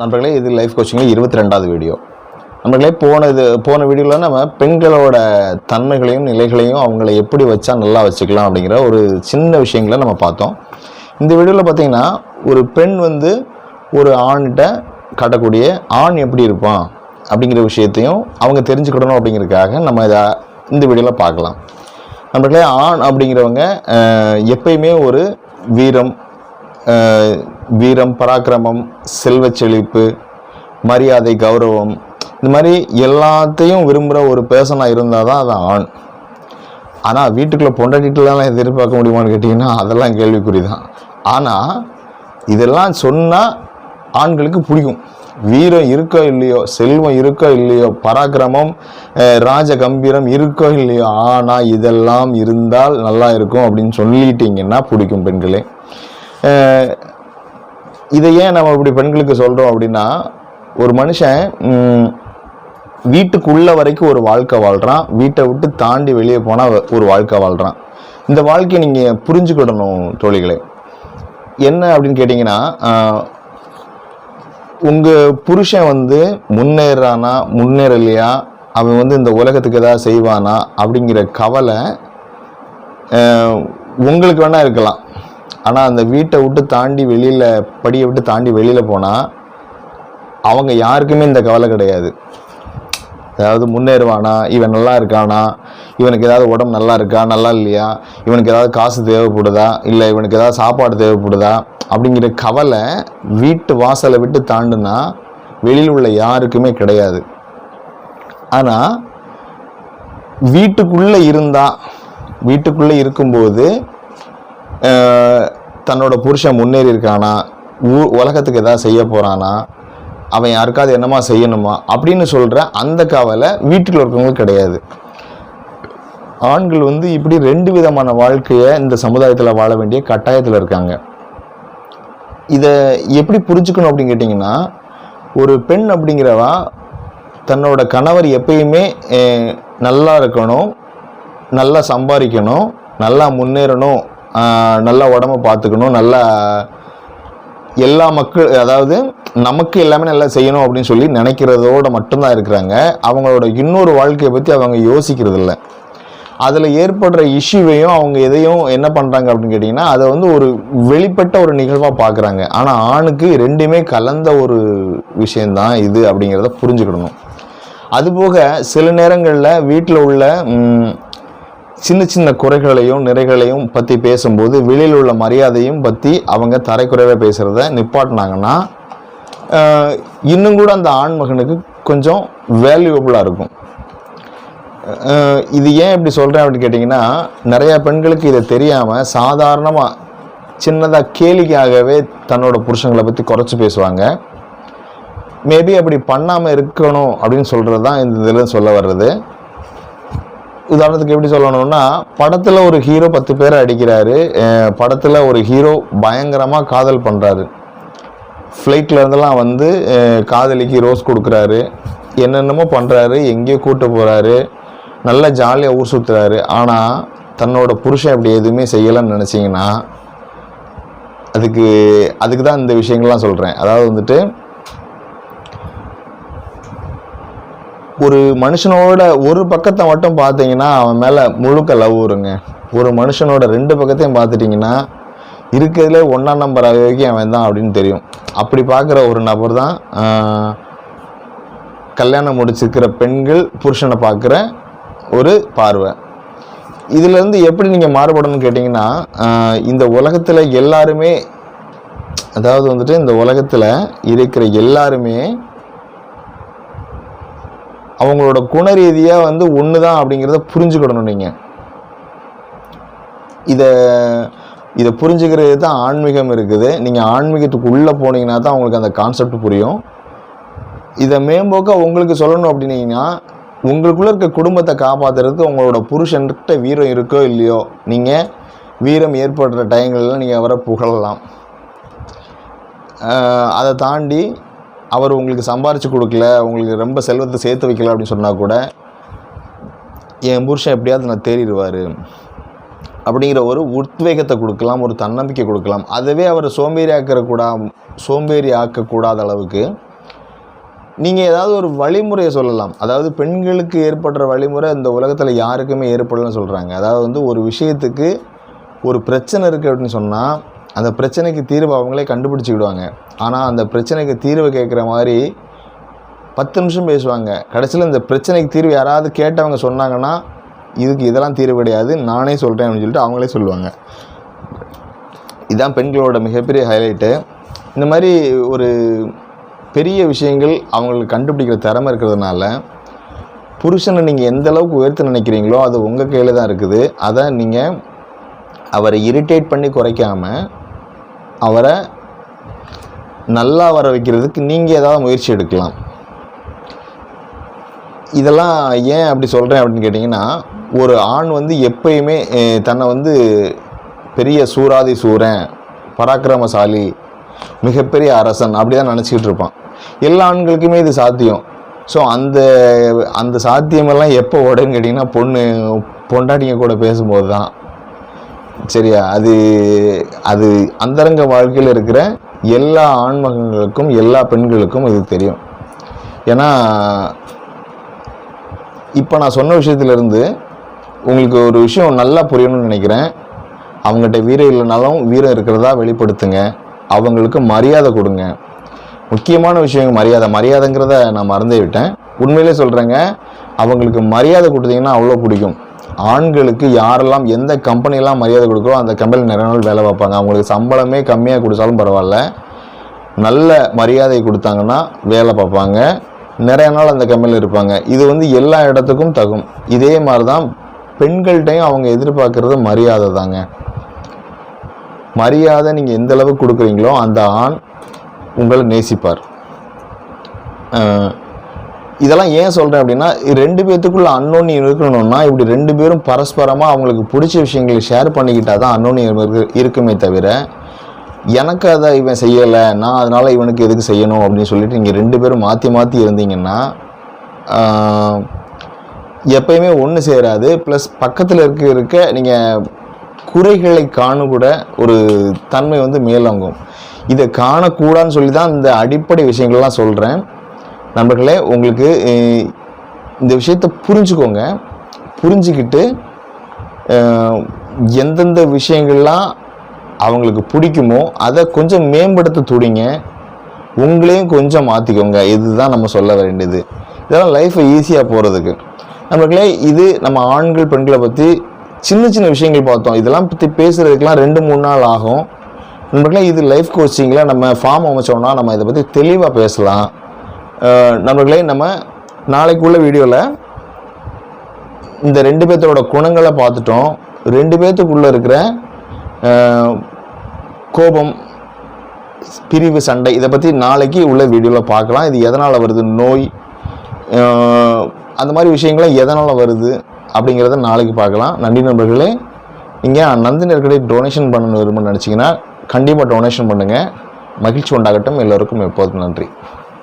நண்பர்களே இது லைஃப் கோச்சிங்கில் இருபத்தி ரெண்டாவது வீடியோ நண்பர்களே போன இது போன வீடியோவில் நம்ம பெண்களோட தன்மைகளையும் நிலைகளையும் அவங்கள எப்படி வச்சா நல்லா வச்சுக்கலாம் அப்படிங்கிற ஒரு சின்ன விஷயங்களை நம்ம பார்த்தோம். இந்த வீடியோவில் பார்த்தீங்கன்னா ஒரு பெண் வந்து ஒரு ஆண்கிட்ட காட்டக்கூடிய ஆண் எப்படி இருப்பான்? அப்படிங்கிற விஷயத்தையும் அவங்க தெரிஞ்சுக்கிடணும் அப்படிங்கிறதுக்காக நம்ம இதை இந்த வீடியோவில் பார்க்கலாம். நண்பர்களே ஆண் அப்படிங்கிறவங்க எப்பயுமே ஒரு வீரம் வீரம் பராக்கிரமம் செல்வ செழிப்பு மரியாதை கௌரவம் இந்த மாதிரி எல்லாத்தையும் விரும்புகிற ஒரு பேர்சனாக இருந்தால் தான் அது ஆண். ஆனால் வீட்டுக்குள்ளே பொண்டாட்டிட்டுலாம் எதிர்பார்க்க முடியுமான்னு கேட்டிங்கன்னா அதெல்லாம் கேள்விக்குறி தான். ஆனால் இதெல்லாம் சொன்னால் ஆண்களுக்கு பிடிக்கும் வீரம் இருக்கோ இல்லையோ செல்வம் இருக்கோ இல்லையோ பராக்கிரமம் ராஜ கம்பீரம் இருக்கோ இல்லையோ ஆனால் இதெல்லாம் இருந்தால் நல்லா இருக்கும் அப்படின்னு சொல்லிட்டீங்கன்னா பிடிக்கும் பெண்களே. இதை ஏன் நம்ம இப்படி பெண்களுக்கு சொல்கிறோம் அப்படின்னா ஒரு மனுஷன் வீட்டுக்குள்ள வரைக்கும் ஒரு வாழ்க்கை வாழ்கிறான் வீட்டை விட்டு தாண்டி வெளியே போனால் ஒரு வாழ்க்கை வாழ்கிறான் இந்த வாழ்க்கையை நீங்கள் புரிஞ்சுக்கிடணும் தோழிகளே. என்ன அப்படின்னு கேட்டிங்கன்னா உங்கள் புருஷன் வந்து முன்னேறானா முன்னேறலையா? அவன் வந்து இந்த உலகத்துக்கு ஏதாவது செய்வானா? அப்படிங்கிற கவலை உங்களுக்கு வேணா இருக்கலாம். ஆனால் அந்த வீட்டை விட்டு தாண்டி வெளியில் படியை விட்டு தாண்டி வெளியில் போனால் அவங்க யாருக்குமே இந்த கவலை கிடையாது. அதாவது முன்னேறுவானா? இவன் நல்லா இருக்கானா? இவனுக்கு ஏதாவது உடம்பு நல்லா இருக்கா? நல்லா இல்லையா? இவனுக்கு ஏதாவது காசு தேவைப்படுதா? இல்லை இவனுக்கு ஏதாவது சாப்பாடு தேவைப்படுதா? அப்படிங்கிற கவலை வீட்டு வாசலை விட்டு தாண்டுனா வெளியில் உள்ள யாருக்குமே கிடையாது. ஆனால் வீட்டுக்குள்ளே இருந்தா வீட்டுக்குள்ளே இருக்கும்போது தன்னோட புருஷன் முன்னேறி இருக்கானா? ஊ உலகத்துக்கு ஏதாவது செய்ய போகிறானா அவன் யாருக்காவது என்னமா செய்யணுமா? அப்படின்னு சொல்கிற அந்த கவலை வீட்டில் இருக்கவங்களுக்கு கிடையாது. ஆண்கள் வந்து இப்படி ரெண்டு விதமான வாழ்க்கையை இந்த சமுதாயத்தில் வாழ வேண்டிய கட்டாயத்தில் இருக்காங்க. இதை எப்படி புரிஞ்சுக்கணும் அப்படின்னு கேட்டிங்கன்னா ஒரு பெண் அப்படிங்கிறவா தன்னோட கணவர் எப்பயுமே நல்லா இருக்கணும் நல்லா சம்பாதிக்கணும் நல்லா முன்னேறணும் நல்லா உடம்ப பார்த்துக்கணும் நல்லா எல்லா மக்கள் அதாவது நமக்கு எல்லாமே நல்லா செய்யணும் அப்படின்னு சொல்லி நினைக்கிறதோட மட்டும்தான் இருக்கிறாங்க. அவங்களோட இன்னொரு வாழ்க்கையை பற்றி அவங்க யோசிக்கிறது இல்லை அதில் ஏற்படுற இஷ்யூவையும் அவங்க எதையும் என்ன பண்ணுறாங்க அப்படின்னு கேட்டிங்கன்னா அதை வந்து ஒரு வெளிப்பட்ட ஒரு நிகழ்வாக பார்க்குறாங்க. ஆனால் ஆணுக்கு ரெண்டுமே கலந்த ஒரு விஷயந்தான் இது அப்படிங்கிறத புரிஞ்சுக்கிடணும் அதுபோக சில நேரங்களில் வீட்டில் உள்ள சின்ன சின்ன குறைகளையும் நிறைகளையும் பற்றி பேசும்போது வெளியில் உள்ள மரியாதையும் பற்றி அவங்க தரைக்குறைவாக பேசுகிறத நிப்பாட்டினாங்கன்னா இன்னும் கூட அந்த ஆண் மகனுக்கு கொஞ்சம் வேல்யூபிளாக இருக்கும். இது ஏன் இப்படி சொல்கிறேன் அப்படின்னு கேட்டிங்கன்னா நிறையா பெண்களுக்கு இதை தெரியாமல் சாதாரணமாக சின்னதாக கேலிக்காகவே தன்னோட புருஷங்களை பற்றி குறைச்சி பேசுவாங்க. மேபி அப்படி பண்ணாமல் இருக்கணும் அப்படின்னு சொல்கிறது தான் இந்த இதில் சொல்ல வர்றது. உதாரணத்துக்கு எப்படி சொல்லணும்னா படத்தில் ஒரு ஹீரோ பத்து பேரை அடிக்கிறாரு. படத்தில் ஒரு ஹீரோ பயங்கரமாக காதல் பண்ணுறாரு ஃப்ளைட்டில் இருந்தெல்லாம் வந்து காதலிக்கு ரோஸ் கொடுக்குறாரு. என்னென்னமோ பண்ணுறாரு எங்கேயோ கூட்டு போகிறாரு நல்லா ஜாலியாக ஊர் சுற்றுறாரு ஆனால் தன்னோட புருஷன் அப்படி எதுவுமே செய்யலைன்னு நினச்சிங்கன்னா அதுக்கு அதுக்கு தான் இந்த விஷயங்கள்லாம் சொல்கிறேன் அதாவது வந்துட்டு ஒரு மனுஷனோட ஒரு பக்கத்தை மட்டும் பார்த்தீங்கன்னா அவன் மேலே முழுக்க லவ் வருங்க ஒரு மனுஷனோட ரெண்டு பக்கத்தையும் பார்த்துட்டிங்கன்னா இருக்கிறதுலே ஒன்றாம் நம்பர் வரைக்கும் அவன் தான் அப்படின்னு தெரியும். அப்படி பார்க்குற ஒரு நபர் தான் கல்யாணம் முடிச்சிருக்கிற பெண்கள் புருஷனை பார்க்குற ஒரு பார்வை. இதுலேருந்து எப்படி நீங்கள் மாறுபடணும்னு கேட்டிங்கன்னா இந்த உலகத்தில் எல்லாருமே அதாவது வந்துட்டு இந்த உலகத்தில் இருக்கிற எல்லாருமே அவங்களோட குண ரீதியாக வந்து ஒன்று தான் அப்படிங்கிறத புரிஞ்சுக்கிடணும் நீங்கள் இதை இதை புரிஞ்சுக்கிறது தான் ஆன்மீகம் இருக்குது. நீங்கள் ஆன்மீகத்துக்கு உள்ளே போனீங்கன்னா தான் உங்களுக்கு அந்த கான்செப்ட் புரியும். இதை மேம்போக்க உங்களுக்கு சொல்லணும் அப்படின்னீங்கன்னா உங்களுக்குள்ளே இருக்க குடும்பத்தை காப்பாற்றுறதுக்கு உங்களோட புருஷன்கிட்ட வீரம் இருக்கோ இல்லையோ நீங்கள் வீரம் ஏற்படுற டைங்கள்லாம் நீங்கள் அவரை புகழலாம். அதை தாண்டி அவர் உங்களுக்கு சம்பாரித்து கொடுக்கல உங்களுக்கு ரொம்ப செல்வத்தை சேர்த்து வைக்கல அப்படின்னு சொன்னால் கூட என் புருஷன் எப்படியாவது நான் தேறிடுவார். அப்படிங்கிற ஒரு உத்வேகத்தை கொடுக்கலாம் ஒரு தன்னம்பிக்கை கொடுக்கலாம். அதுவே அவரை சோம்பேறி ஆக்கிற கூடா சோம்பேறி ஆக்கக்கூடாத அளவுக்கு. நீங்கள் ஏதாவது ஒரு வழிமுறையை சொல்லலாம். அதாவது பெண்களுக்கு ஏற்படுற வழிமுறை இந்த உலகத்தில் யாருக்குமே ஏற்படலன்னு சொல்கிறாங்க அதாவது வந்து ஒரு விஷயத்துக்கு ஒரு பிரச்சனை இருக்குது அப்படின்னு சொன்னால் அந்த பிரச்சனைக்கு தீர்வு அவங்களே கண்டுபிடிச்சிக்கிடுவாங்க. ஆனால் அந்த பிரச்சனைக்கு தீர்வு கேட்குற மாதிரி பத்து நிமிஷம் பேசுவாங்க. கடைசியில் இந்த பிரச்சனைக்கு தீர்வு யாராவது கேட்டவங்க சொன்னாங்கன்னா இதுக்கு இதெல்லாம் தீர்வு கிடையாது நானே சொல்கிறேன் அப்படின்னு சொல்லிட்டு அவங்களே சொல்லுவாங்க. இதுதான் பெண்களோட மிகப்பெரிய ஹைலைட்டு இந்த மாதிரி ஒரு பெரிய விஷயங்கள் அவங்களுக்கு கண்டுபிடிக்கிற திறமை இருக்கிறதுனால புருஷனை நீங்கள் எந்த அளவுக்கு உயர்த்து நினைக்கிறீங்களோ அது உங்கள் கையில் தான் இருக்குது. அதை நீங்கள் அவரை இரிட்டேட் பண்ணி குறைக்காமல் அவரை நல்லா வர வைக்கிறதுக்கு நீங்கள் ஏதாவது முயற்சி எடுக்கலாம். இதெல்லாம் ஏன் அப்படி சொல்கிறேன் அப்படின்னு கேட்டிங்கன்னா ஒரு ஆண் வந்து எப்பயுமே தன்னை வந்து பெரிய சூராதி சூரன் பராக்கிரமசாலி மிகப்பெரிய அரசன் அப்படி தான் நினச்சிக்கிட்டு இருப்பான். எல்லா ஆண்களுக்குமே இது சாத்தியம். ஸோ அந்த அந்த சாத்தியமெல்லாம் எப்போ உடன்னு கேட்டிங்கன்னா பொண்ணு பொண்டாட்டிங்க கூட பேசும்போது தான் சரியா? அது அது அந்தரங்க வாழ்க்கையில் இருக்கிற எல்லா ஆண்மகங்களுக்கும் எல்லா பெண்களுக்கும் இது தெரியும். ஏன்னா இப்போ நான் சொன்ன விஷயத்துலேருந்து உங்களுக்கு ஒரு விஷயம் நல்லா புரியணும்னு நினைக்கிறேன். அவங்ககிட்ட வீரம் இல்லைனாலும் வீரம் இருக்கிறதா வெளிப்படுத்துங்க. அவங்களுக்கு மரியாதை கொடுங்க. முக்கியமான விஷயம் மரியாதை. மரியாதைங்கிறத நான் மறந்தே விட்டேன். உண்மையிலே சொல்கிறேங்க அவங்களுக்கு மரியாதை கொடுத்தீங்கன்னா அவ்வளோ பிடிக்கும். ஆண்களுக்கு யாரெல்லாம் எந்த கம்பெனியெல்லாம் மரியாதை கொடுக்குறோ அந்த கம்பெனியில் நிறைய நாள் வேலை பார்ப்பாங்க. அவங்களுக்கு சம்பளமே கம்மியாக கொடுத்தாலும் பரவாயில்ல. நல்ல மரியாதை கொடுத்தாங்கன்னா வேலை பார்ப்பாங்க. நிறைய நாள் அந்த கம்பெனியில் இருப்பாங்க. இது வந்து எல்லா இடத்துக்கும் தகும். இதே மாதிரி தான் பெண்கள்கிட்டையும் அவங்க எதிர்பார்க்குறது மரியாதை தாங்க. மரியாதை நீங்கள் எந்த அளவுக்கு கொடுக்குறீங்களோ அந்த ஆண் உங்களை நேசிப்பார். இதெல்லாம் ஏன் சொல்கிறேன் அப்படின்னா ரெண்டு பேர்த்துக்குள்ள அன்னோன்யம் இருக்கணும்னா இப்படி ரெண்டு பேரும் பரஸ்பரமாக அவங்களுக்கு பிடிச்ச விஷயங்களை ஷேர் பண்ணிக்கிட்டால் தான் அன்னோன்யம் இருக்குமே தவிர எனக்கு அதை இவன் செய்யலை நான் அதனால் இவனுக்கு எதுக்கு செய்யணும் அப்படின்னு சொல்லிட்டு நீங்கள் ரெண்டு பேரும் மாற்றி மாற்றி இருந்தீங்கன்னா எப்பயுமே ஒன்று சேராது. ப்ளஸ் பக்கத்தில் இருக்க இருக்க நீங்கள் குறைகளை காணும் கூட ஒரு தன்மை வந்து மேலோங்கும். இதை காணக்கூடாதுன்னு சொல்லி தான் இந்த அடிப்படை விஷயங்கள்லாம் சொல்கிறேன் நண்பர்களே உங்களுக்கு இந்த விஷயத்தை புரிஞ்சுக்கோங்க. புரிஞ்சுக்கிட்டு எந்தெந்த விஷயங்கள்லாம் அவங்களுக்கு பிடிக்குமோ அதை கொஞ்சம் மேம்படுத்த துடிங்க. உங்களையும் கொஞ்சம் மாற்றிக்கோங்க இதுதான் நம்ம சொல்ல வேண்டியது. இதெல்லாம் லைஃப்பை ஈஸியாக போகிறதுக்கு நம்மளே இது நம்ம ஆண்கள் பெண்களை பற்றி சின்ன சின்ன விஷயங்கள் பார்த்தோம். இதெல்லாம் பற்றி பேசுகிறதுக்கெலாம் ரெண்டு மூணு நாள் ஆகும். நம்மளே இது லைஃப் கோச்சிங்கில் நம்ம ஃபார்ம் அமைச்சோம்னா நம்ம இதை பற்றி தெளிவாக பேசலாம். நண்பர்களே நம்ம நாளைக்குள்ள வீடியோவில் இந்த ரெண்டு பேர்த்தோட குணங்களை பார்த்துட்டோம். ரெண்டு பேர்த்துக்குள்ளே இருக்கிற கோபம் பிரிவு சண்டை இதை பற்றி நாளைக்கு உள்ள வீடியோவில் பார்க்கலாம். இது எதனால் வருது? நோய் அந்த மாதிரி விஷயங்கள்லாம் எதனால் வருது? அப்படிங்கிறத நாளைக்கு பார்க்கலாம். நன்றி நண்பர்களே. நீங்கள் நந்தினர்களை டொனேஷன் பண்ணணும் விரும்புன்னு நினச்சிங்கன்னா கண்டிப்பாக டொனேஷன் பண்ணுங்கள் மகிழ்ச்சி உண்டாகட்டும். எல்லோருக்கும் எப்போதும் நன்றி.